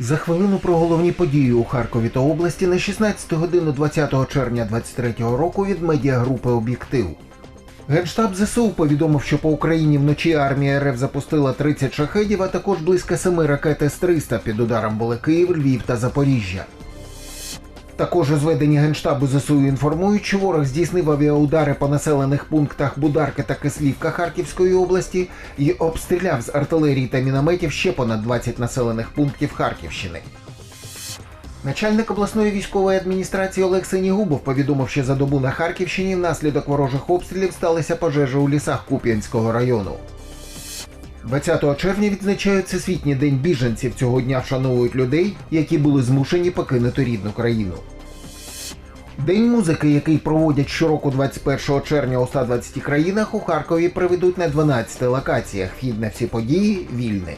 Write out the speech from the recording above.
За хвилину про головні події у Харкові та області на 16 годину 20 червня 2023 року від медіагрупи Об'єктив. Генштаб ЗСУ повідомив, що по Україні вночі армія РФ запустила 30 шахедів, а також близько 7 ракет С-300 під ударом були Київ, Львів та Запоріжжя. Також у зведенні Генштабу ЗСУ інформують, що ворог здійснив авіаудари по населених пунктах Бударки та Кислівка Харківської області і обстріляв з артилерії та мінометів ще понад 20 населених пунктів Харківщини. Начальник обласної військової адміністрації Олег Синігубов повідомив, що за добу на Харківщині внаслідок ворожих обстрілів сталися пожежі у лісах Куп'янського району. 20 червня відзначають Всесвітній день біженців. Цього дня вшановують людей, які були змушені покинути рідну країну. День музики, який проводять щороку 21 червня у 120 країнах, у Харкові проведуть на 12 локаціях. Вхід на всі події вільний.